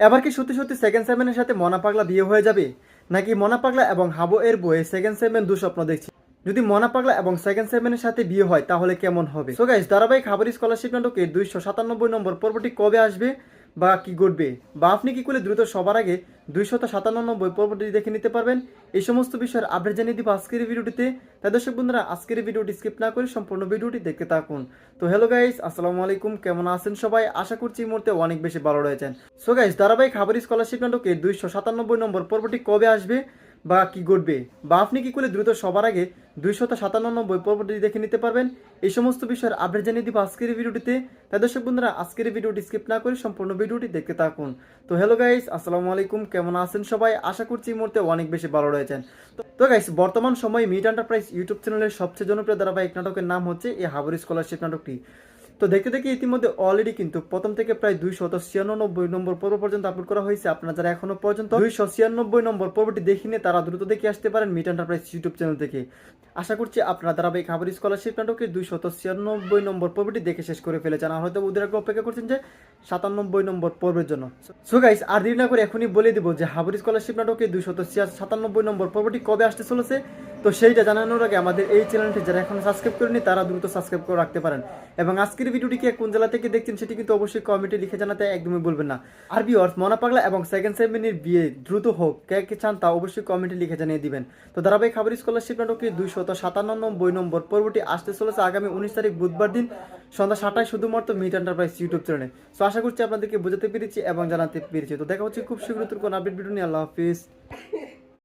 এবার কি সত্যি সত্যি সেকেন্ড সেভেনের সাথে মনা পাগলা বিয়ে হয়ে যাবে? নাকি মনা পাগলা এবং হাবো এর বইয়ে সেকেন্ড সেভেন দুঃস্বপ্ন দেখছি? যদি মনা পাগলা এবং সেকেন্ড সেভেনের সাথে বিয়ে হয়, তাহলে কেমন হবে? সো গাইস ধারাবাহিক হাবর স্কলারশিপ নাটকের দুইশো সাতানব্বই নম্বর পর্বটি কবে আসবে? বা কি ঘটবে? বা আপনি কি করলে দ্রুত সবার আগে দুইশত সাতানব্বই পর্বটি দেখে নিতে পারবেন? এই সমস্ত বিষয়ের আপডেট জানিয়ে দিব আজকের ভিডিওটিতে। তাই দর্শক বন্ধুরা, আজকের ভিডিওটি স্কিপ না করে সম্পূর্ণ ভিডিওটি দেখতে থাকুন। তো হ্যালো গাইস আসসালামু আলাইকুম, কেমন আছেন সবাই? আশা করছি এই মুহূর্তে অনেক বেশি ভালো রয়েছেন। সো গাইস ধারাবাহিক খাবারি স্কলারশিপ নাটকের দুইশো সাতানব্বই নম্বর পর্বটি কবে আসবে? বা কি ঘটবে? বা আপনি কি করলে দ্রুত সবার আগে দুইশত সাতানব্বই পর্বটি দেখে নিতে পারবেন? এই সমস্ত বিষয়ের আপডেট জানিয়ে দিব আজকের ভিডিওটিতে। তাই দর্শক বন্ধুরা, আজকের ভিডিওটি স্কিপ না করে সম্পূর্ণ ভিডিওটি দেখতে থাকুন। তো হ্যালো গাইস আসসালামু আলাইকুম। কেমন আছেন সবাই? আশা করছি এই মুহূর্তে অনেক বেশি ভালো রয়েছেন। তো গাইস বর্তমান সময়ে মিড এন্টারপ্রাইজ ইউটিউব চ্যানেলের সবচেয়ে জনপ্রিয় ধারাবাহিক নাটকের নাম হচ্ছে এই হাবরি স্কলারশিপ নাটকটি। তো দেখতে দেখে ইতিমধ্যে অলরেডি কিন্তু প্রথম থেকে প্রায় দুইশত ছিয়ানব্বই নম্বর পর্ব পর্যন্ত আপলোড করা হয়েছে। আপনারা যারা এখনও পর্যন্ত দুইশো ছিয়ানব্বই নম্বর পর্বটি দেখিনি, তারা দ্রুত দেখে আসতে পারেন মিট এন্টারপ্রাইজ ইউটিউব চ্যানেল থেকে। আশা করছি আপনারা ধারাবাহিক খাবার স্কলারশিপ নাটকের দুইশত ছিয়ানব্বই নম্বর পর্বটি দেখে শেষ করে ফেলেছেন। আর হয়তো ওদের অপেক্ষা করছেন যে সাতানব্বই নম্বর পর্বের জন্য। সো গাইস আর দেরি না করে এখনই বলে দিব যে হাবরি স্কলারশিপ নাটকের দুইশত সাতানব্বই নম্বর পর্বটি কবে আসতে চলেছে। তো সেইটা জানানোর আগে আমাদের এই চ্যানেলটি যারা এখন সাবস্ক্রাইব করেনি তারা দ্রুত সাবস্ক্রাইব করে রাখতে পারেন। এবং আজকের ভিডিওটি কে কোন জেলা থেকে দেখছেন সেটি কিন্তু অবশ্যই কমেন্টে লিখে জানাতে একদমই বলবেন না। আর বিয়ার্স মনা পাগলা এবং সেকেন্ড সেমিনির বিয়ে দ্রুত হোক, কে কে চান তা অবশ্যই কমেন্টে লিখে জানিয়ে দিবেন। তো ধারাবাহিক খাবার স্কলারশিপ নাটকের দুইশত সাতানব্বই নম্বর পর্বটি আসতে চলেছে আগামী উনিশ তারিখ বুধবার দিন, সন্ধ্যা সাতটায় শুধুমাত্র মিট এন্টারপ্রাইজ ইউটিউব চ্যানেলে সো আশা করছি আপনাদেরকে বোঝাতে পেরেছি এবং জানাতে পেরেছি। তো দেখা হচ্ছে খুব শীঘ্র কোন আপডেট ভিডিও নিয়ে। আল্লাহ হাফিজ।